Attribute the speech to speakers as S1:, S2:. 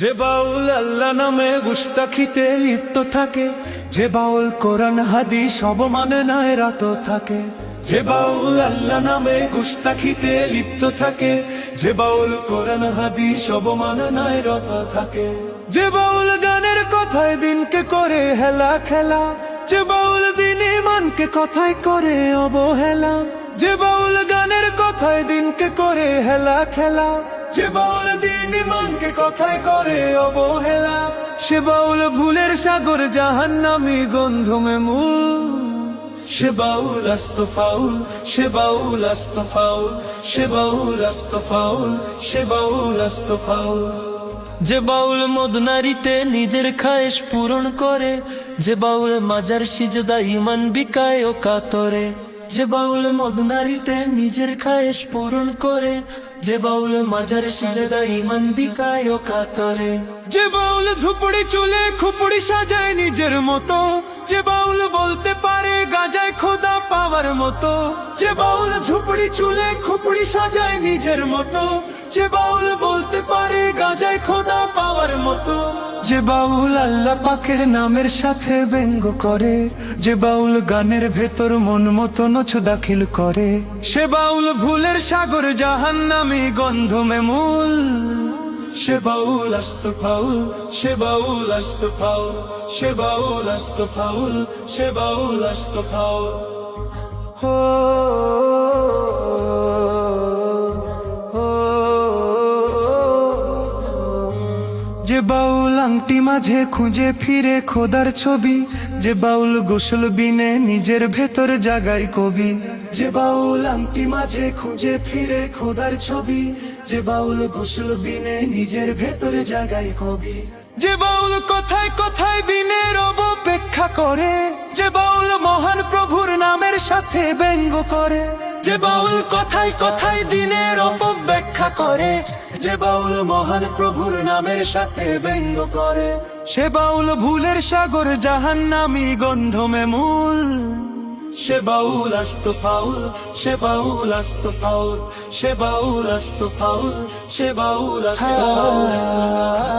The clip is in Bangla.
S1: যে বাউল আল্লাহ নামে গুস্তাখিতে লিপ্ত থাকে, যে বাউল কোরআন হাদিস অবমানে নয় রাত থাকে, যে বাউল আল্লাহ নামে গুস্তাখিতে লিপ্ত থাকে, যে বাউল কোরআন হাদিস অবমানে নয় রত থাকে। যে বাউল গানের কথায় দিনকে করে হেলা খেলা, যে বাউল দিন ইমানকে কথায় করে অবহেলা, যে বাউল গানের কথায় দিনকে করে হেলা খেলা যে বাউল দিন ইমানকে কথায় করে অবহেলা, সে বাউল ভুলের সাগর জাহান্নামী গন্ধমে মূল সে বাউল আস্ত ফাউল, সে বাউল আস্ত ফাউল, সে বাউল আস্ত ফাউল, সে বাউল আস্ত ফাউল।
S2: যে বাউল মদনারিতে নিজের খায়েশ পূরণ করে, যে বাউল মাজার সিজদা ইমান বিকায় ও কাতরে। যে বাউল মদনারিতে নিজের খায়েশ পূরণ করে, যে বাউল মাজার সিজদা ইমান বিকায় ও কাতরে।
S1: যে বাউল ঝুপড়ি চুলে খুপড়ি সাজায় নিজের মতো, যে বাউল বলতে পারে গাজায় খোদা পাওয়ার মতো, যে বাউল ঝুপড়ি চুলে খুপড়ি সাজায় নিজের মতো, যে বাউল বলতে পারে গাজায় খোদা পাওয়ার মতো। যে বাউল আল্লাহ পাকের নামের সাথে ব্যঙ্গ করে, যে বাউল গানের ভেতর মন মতো নছ দাখিল করে, সে বাউল ভুলের সাগর জাহান্নামী গন্ধমে মূল সে বাউল আস্ত ফাউল, সে বাউল আস্ত ফাউল, সে বাউল আস্ত ফাউল, সে বাউল আস্ত ফাউল। হো যে বাউল আংটি মাঝে খুঁজে ফিরে খোদার ছবি, যে বাউল গোসল বিনে নিজের ভেতর জাগায় কবি, যে বাউল আংটি মাঝে খুঁজে ফিরে খোদার ছবি, যে বাউল গোসল বিনে নিজের ভেতর জাগায় কবি। যে বাউল কথায় কথায় বিনের অবপেক্ষা করে, যে বাউল মহান প্রভুর নামের সাথে ব্যঙ্গ করে যে বাউল কথায় কথায় দিনের অপব্যাখ্যা করে, যে বাউল মহান প্রভুর নামের সাথে ব্যঙ্গ করে, সে বাউল ভুলের সাগর জাহান নামি গন্ধমে মূল। সে বাউল আস্ত ফাউল, সে বাউল আস্ত ফাউল, সে বাউল আস্ত ফাউল, সে বাউল আস্ত ফাউল।